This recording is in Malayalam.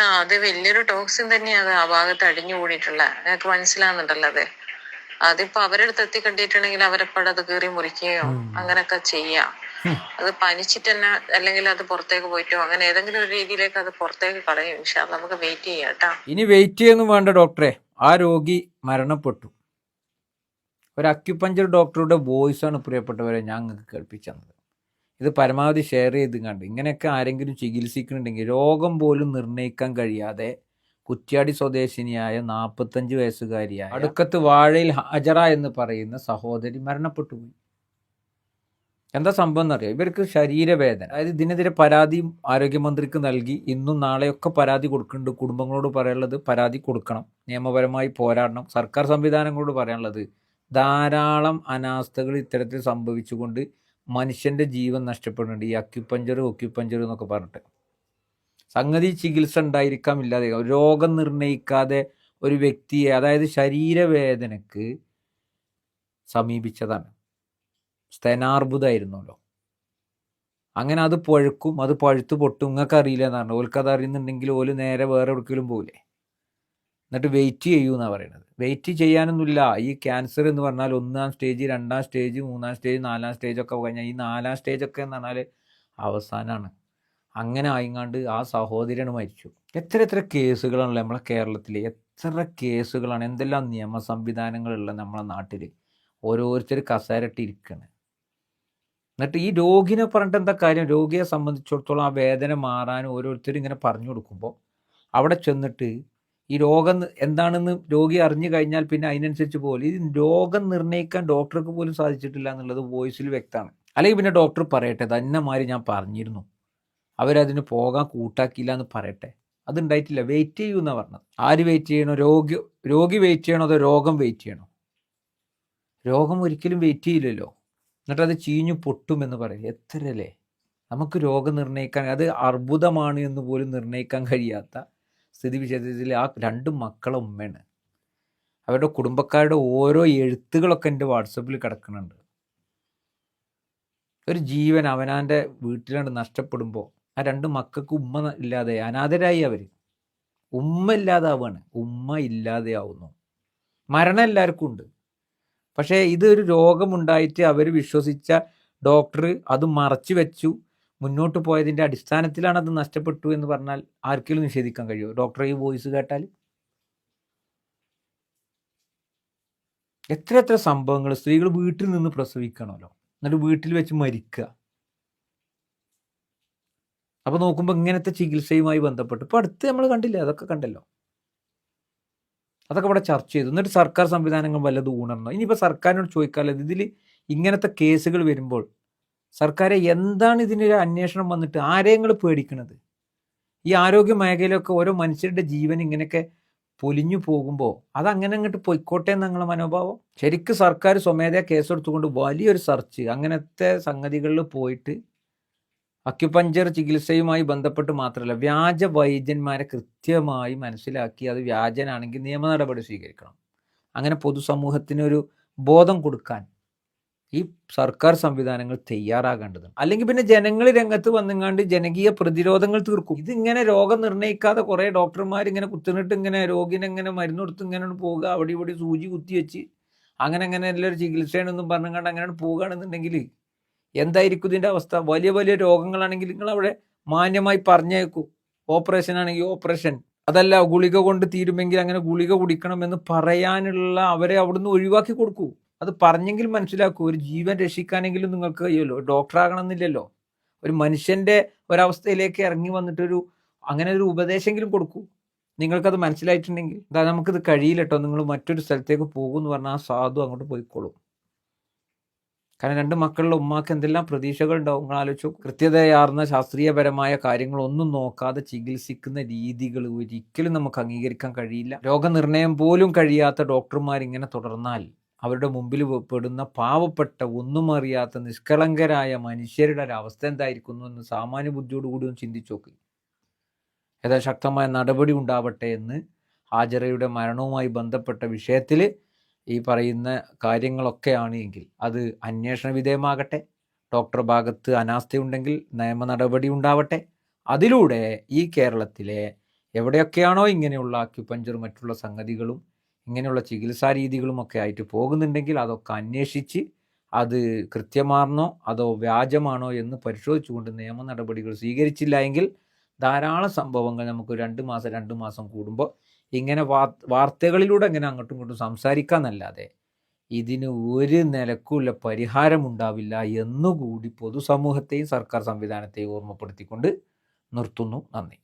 ആ അത് വലിയൊരു ടോക്സിൻ തന്നെയാണ് ആ ഭാഗത്ത് അടിഞ്ഞു കൂടിയിട്ടുള്ള. നിങ്ങൾക്ക് മനസ്സിലാകുന്നുണ്ടല്ലോ അത്. അതിപ്പോ അവരെടുത്ത് എത്തിക്കണ്ടിട്ടുണ്ടെങ്കിൽ അവരെപ്പോഴും അത് കീറി മുറിക്കുകയോ അങ്ങനെയൊക്കെ ചെയ്യാം. അത് പനിച്ചിട്ട് തന്നെ അല്ലെങ്കിൽ അത് പുറത്തേക്ക് പോയിട്ടോ അങ്ങനെ ഏതെങ്കിലും ഒരു രീതിയിലേക്ക് അത് പുറത്തേക്ക് കളയും. പക്ഷെ നമുക്ക് വെയിറ്റ് ചെയ്യാം കേട്ടാ. ഇനി വെയിറ്റ് ചെയ്യുന്നു വേണ്ട ഡോക്ടറെ ആ രോഗി മരണപ്പെട്ടു. ഒരു അക്യുപഞ്ചർ ഡോക്ടറുടെ വോയിസ് ആണ് പ്രിയപ്പെട്ടവരെ ഞാൻ നിങ്ങൾക്ക് കേൾപ്പിച്ചത്. ഇത് പരമാവധി ഷെയർ ചെയ്ത് കണ്ട്. ഇങ്ങനെയൊക്കെ ആരെങ്കിലും ചികിത്സിക്കുന്നുണ്ടെങ്കിൽ രോഗം പോലും നിർണയിക്കാൻ കഴിയാതെ കുറ്റ്യാടി സ്വദേശിനിയായ നാൽപ്പത്തഞ്ച് വയസ്സുകാരിയായ അടുക്കത്ത് വാഴയിൽ ഹാജറ എന്ന് പറയുന്ന സഹോദരി മരണപ്പെട്ടു പോയി. എന്താ സംഭവം എന്നറിയാം ഇവർക്ക് ശരീരവേദന. അതായത് ഇതിനെതിരെ പരാതിയും ആരോഗ്യമന്ത്രിക്ക് നൽകി. ഇന്നും നാളെയൊക്കെ പരാതി കൊടുക്കുന്നുണ്ട്. കുടുംബങ്ങളോട് പറയാനുള്ളത് പരാതി കൊടുക്കണം. നിയമപരമായി പോരാടണം. സർക്കാർ സംവിധാനങ്ങളോട് പറയാനുള്ളത് ധാരാളം അനാസ്ഥകൾ ഇത്തരത്തിൽ സംഭവിച്ചുകൊണ്ട് മനുഷ്യന്റെ ജീവൻ നഷ്ടപ്പെടുന്നുണ്ട്. ഈ അക്യുപഞ്ചർ ഒക്യുപഞ്ചർ എന്നൊക്കെ പറഞ്ഞിട്ട്. സംഗതി ചികിത്സ ഉണ്ടായിരിക്കാം ഇല്ലാതെ രോഗം നിർണയിക്കാതെ ഒരു വ്യക്തിയെ അതായത് ശരീരവേദനക്ക് സമീപിച്ചതാണ്. സ്തനാർബുദായിരുന്നല്ലോ. അങ്ങനെ അത് പഴുക്കും അത് പഴുത്ത് പൊട്ടും. നിങ്ങൾക്ക് അറിയില്ല എന്നാണ്. ഓൽക്കത് അറിയുന്നുണ്ടെങ്കിൽ ഓൽ നേരെ വേറെ എവിടേക്കെങ്കിലും പോകില്ലേ എന്നിട്ട് വെയിറ്റ് ചെയ്യൂ എന്നാണ് പറയുന്നത് വെയിറ്റ് ചെയ്യാനൊന്നുമില്ല. ഈ ക്യാൻസർ എന്ന് പറഞ്ഞാൽ ഒന്നാം സ്റ്റേജ് രണ്ടാം സ്റ്റേജ് മൂന്നാം സ്റ്റേജ് നാലാം സ്റ്റേജ് ഒക്കെ കഴിഞ്ഞാൽ ഈ നാലാം സ്റ്റേജ് ഒക്കെ എന്ന് പറഞ്ഞാൽ അവസാനമാണ് അങ്ങനെ ആയിങ്ങാണ്ട് ആ സഹോദരന് മരിച്ചു. എത്ര എത്ര കേസുകളാണല്ലോ നമ്മളെ കേരളത്തിൽ എത്ര കേസുകളാണ്. എന്തെല്ലാം നിയമ സംവിധാനങ്ങളുള്ള നമ്മളെ നാട്ടിൽ ഓരോരുത്തർ കസേരട്ടി ഇരിക്കുകയാണ് എന്നിട്ട് ഈ രോഗിനെ പറഞ്ഞിട്ട് എന്താ കാര്യം? രോഗിയെ സംബന്ധിച്ചിടത്തോളം ആ വേദന മാറാൻ ഓരോരുത്തരും ഇങ്ങനെ പറഞ്ഞു കൊടുക്കുമ്പോൾ അവിടെ ചെന്നിട്ട് ഈ രോഗം എന്താണെന്ന് രോഗി അറിഞ്ഞു കഴിഞ്ഞാൽ പിന്നെ അതിനനുസരിച്ച് പോലും ഈ രോഗം നിർണയിക്കാൻ ഡോക്ടർക്ക് പോലും സാധിച്ചിട്ടില്ല എന്നുള്ളത് വോയിസിൽ വ്യക്തമാണ്. അല്ലെങ്കിൽ പിന്നെ ഡോക്ടർ പറയട്ടെ തന്നെമാര് ഞാൻ പറഞ്ഞിരുന്നു. അവരതിന് പോകാൻ കൂട്ടാക്കിയില്ല എന്ന് പറയട്ടെ. അതുണ്ടായിട്ടില്ല. വെയിറ്റ് ചെയ്യൂ എന്നാണ് പറഞ്ഞത്. ആര് വെയിറ്റ് ചെയ്യണോ? രോഗി രോഗി വെയിറ്റ് ചെയ്യണോ അതോ രോഗം വെയിറ്റ് ചെയ്യണോ? രോഗം ഒരിക്കലും വെയിറ്റ് ചെയ്യില്ലല്ലോ. എന്നിട്ട് അത് ചീഞ്ഞു പൊട്ടും എന്ന് പറയും എത്രയല്ലേ? നമുക്ക് രോഗം നിർണയിക്കാൻ അത് അർബുദമാണ് എന്ന് പോലും നിർണയിക്കാൻ കഴിയാത്ത സ്ഥിതിവിശേഷത്തിൽ ആ രണ്ട് മക്കളെ ഉമ്മയാണ്. അവരുടെ കുടുംബക്കാരുടെ ഓരോ എഴുത്തുകളൊക്കെ എന്റെ വാട്സപ്പിൽ കിടക്കുന്നുണ്ട്. ഒരു ജീവൻ അവനാന്റെ വീട്ടിലാണ് നഷ്ടപ്പെടുമ്പോൾ ആ രണ്ട് മക്കൾക്ക് ഉമ്മ ഇല്ലാതെ അനാഥരായി അവർ ഉമ്മ ഇല്ലാതാവാണ്. ഉമ്മ ഇല്ലാതെയാവുന്നു. മരണം എല്ലാവർക്കും ഉണ്ട്. പക്ഷേ ഇതൊരു രോഗമുണ്ടായിട്ട് അവർ വിശ്വസിച്ച ഡോക്ടർ അത് മറച്ചു വെച്ചു. മുന്നോട്ട് പോയതിന്റെ അടിസ്ഥാനത്തിലാണ് അത് നഷ്ടപ്പെട്ടു എന്ന് പറഞ്ഞാൽ ആർക്കെങ്കിലും നിഷേധിക്കാൻ കഴിയുമോ ഡോക്ടറെ ഈ വോയിസ് കേട്ടാൽ എത്ര എത്ര സംഭവങ്ങൾ സ്ത്രീകൾ വീട്ടിൽ നിന്ന് പ്രസവിക്കണമല്ലോ. എന്നിട്ട് വീട്ടിൽ വെച്ച് മരിക്കുക. അപ്പൊ നോക്കുമ്പോൾ ഇങ്ങനത്തെ ചികിത്സയുമായി ബന്ധപ്പെട്ട് ഇപ്പൊ അടുത്ത് നമ്മൾ കണ്ടില്ല? അതൊക്കെ കണ്ടല്ലോ. അതൊക്കെ ഇവിടെ ചർച്ച ചെയ്തു. എന്നിട്ട് സർക്കാർ സംവിധാനങ്ങൾ വല്ലതും ഊണർന്നോ? ഇനിയിപ്പോൾ സർക്കാരിനോട് ചോദിക്കാമല്ലോ ഇതിൽ ഇങ്ങനത്തെ കേസുകൾ വരുമ്പോൾ സർക്കാരെ എന്താണ് ഇതിനൊരു അന്വേഷണം വന്നിട്ട് ആരെയും പേടിക്കണത്? ഈ ആരോഗ്യ മേഖലയിലൊക്കെ ഓരോ മനുഷ്യരുടെ ജീവൻ ഇങ്ങനെയൊക്കെ പൊലിഞ്ഞു പോകുമ്പോൾ അത് അങ്ങനെ അങ്ങോട്ട് പൊയ്ക്കോട്ടെ എന്നുള്ള മനോഭാവം? ശരിക്കും സർക്കാർ സ്വമേധയാ കേസെടുത്തുകൊണ്ട് വലിയൊരു സെർച്ച് അങ്ങനത്തെ സംഗതികളിൽ പോയിട്ട് അക്യുപഞ്ചർ ചികിത്സയുമായി ബന്ധപ്പെട്ട് മാത്രമല്ല വ്യാജ വൈദ്യന്മാരെ കൃത്യമായി മനസ്സിലാക്കി അത് വ്യാജനാണെങ്കിൽ നിയമ നടപടി സ്വീകരിക്കണം. അങ്ങനെ പൊതുസമൂഹത്തിനൊരു ബോധം കൊടുക്കാൻ ഈ സർക്കാർ സംവിധാനങ്ങൾ തയ്യാറാകേണ്ടതുണ്ട്. അല്ലെങ്കിൽ പിന്നെ ജനങ്ങൾ രംഗത്ത് വന്നുങ്ങാണ്ട് ജനകീയ പ്രതിരോധങ്ങൾ തീർക്കും. ഇതിങ്ങനെ രോഗം നിർണയിക്കാതെ കുറേ ഡോക്ടർമാർ ഇങ്ങനെ കുത്തിനിട്ട് ഇങ്ങനെ രോഗിനെ ഇങ്ങനെ മരുന്ന് കൊടുത്ത് ഇങ്ങനെ പോവുക അവിടെ ഇവിടെ സൂചി കുത്തി വെച്ച് അങ്ങനെ അങ്ങനെ എല്ലാവരും ചികിത്സയാണെന്നും പറഞ്ഞുകൊണ്ട് അങ്ങനെ പോവുകയാണെന്നുണ്ടെങ്കിൽ എന്തായിരിക്കും ഇതിന്റെ അവസ്ഥ? വലിയ വലിയ രോഗങ്ങളാണെങ്കിൽ നിങ്ങൾ അവിടെ മാന്യമായി പറഞ്ഞേക്കൂ. ഓപ്പറേഷൻ ആണെങ്കിൽ ഓപ്പറേഷൻ. അതല്ല ഗുളിക കൊണ്ട് തീരുമെങ്കിൽ അങ്ങനെ ഗുളിക കുടിക്കണം എന്ന് പറയാനുള്ള അവരെ അവിടുന്ന് ഒഴിവാക്കി കൊടുക്കൂ. അത് പറഞ്ഞെങ്കിൽ മനസ്സിലാക്കൂ ഒരു ജീവൻ രക്ഷിക്കാനെങ്കിലും നിങ്ങൾക്ക് കഴിയുമല്ലോ ഡോക്ടറാകണമെന്നില്ലല്ലോ. ഒരു മനുഷ്യന്റെ ഒരവസ്ഥയിലേക്ക് ഇറങ്ങി വന്നിട്ടൊരു അങ്ങനെ ഒരു ഉപദേശമെങ്കിലും കൊടുക്കൂ. നിങ്ങൾക്കത് മനസ്സിലായിട്ടുണ്ടെങ്കിൽ എന്താ നമുക്കിത് കഴിയില്ല കേട്ടോ നിങ്ങൾ മറ്റൊരു സ്ഥലത്തേക്ക് പോകും എന്ന് പറഞ്ഞാൽ ആ സാധു അങ്ങോട്ട് പോയിക്കോളും. കാരണം രണ്ട് മക്കളുടെ ഉമ്മാക്ക് എന്തെല്ലാം പ്രതീക്ഷകൾ ഉണ്ടാവും നിങ്ങൾ ആലോചിച്ചു കൃത്യതയാർന്ന ശാസ്ത്രീയപരമായ കാര്യങ്ങളൊന്നും നോക്കാതെ ചികിത്സിക്കുന്ന രീതികൾ ഒരിക്കലും നമുക്ക് അംഗീകരിക്കാൻ കഴിയില്ല. രോഗനിർണയം പോലും കഴിയാത്ത ഡോക്ടർമാർ ഇങ്ങനെ തുടർന്നാൽ അവരുടെ മുമ്പിൽ പെടുന്ന പാവപ്പെട്ട ഒന്നും അറിയാത്ത നിഷ്കളങ്കരായ മനുഷ്യരുടെ ഒരു അവസ്ഥ എന്തായിരിക്കുന്നു എന്ന് സാമാന്യ ബുദ്ധിയോടുകൂടി ഒന്ന് ചിന്തിച്ചു നോക്ക്. ഏതാ ശക്തമായ നടപടി ഉണ്ടാവട്ടെ എന്ന് ഹാജറയുടെ മരണവുമായി ബന്ധപ്പെട്ട വിഷയത്തിൽ ഈ പറയുന്ന കാര്യങ്ങളൊക്കെയാണ് എങ്കിൽ അത് അന്വേഷണ വിധേയമാകട്ടെ. ഡോക്ടർ ഭാഗത്ത് അനാസ്ഥയുണ്ടെങ്കിൽ നിയമ നടപടി ഉണ്ടാവട്ടെ. അതിലൂടെ ഈ കേരളത്തിലെ എവിടെയൊക്കെയാണോ ഇങ്ങനെയുള്ള അക്യുപഞ്ചർ മറ്റുള്ള സംഗതികളും ഇങ്ങനെയുള്ള ചികിത്സാ രീതികളുമൊക്കെ ആയിട്ട് പോകുന്നുണ്ടെങ്കിൽ അതൊക്കെ അന്വേഷിച്ച് അത് കൃത്യമാണോ അതോ വ്യാജമാണോ എന്ന് പരിശോധിച്ചുകൊണ്ട് നിയമ നടപടികൾ സ്വീകരിച്ചില്ല എങ്കിൽ ധാരാളം സംഭവങ്ങൾ നമുക്ക് രണ്ട് മാസം രണ്ട് മാസം കൂടുമ്പോൾ ഇങ്ങനെ വാർത്തകളിലൂടെ ഇങ്ങനെ അങ്ങോട്ടും ഇങ്ങോട്ടും സംസാരിക്കാന്നല്ലാതെ ഇതിന് ഒരു നിലക്കുള്ള പരിഹാരമുണ്ടാവില്ല എന്നുകൂടി പൊതുസമൂഹത്തെയും സർക്കാർ സംവിധാനത്തെയും ഓർമ്മപ്പെടുത്തിക്കൊണ്ട് നിർത്തുന്നു. നന്ദി.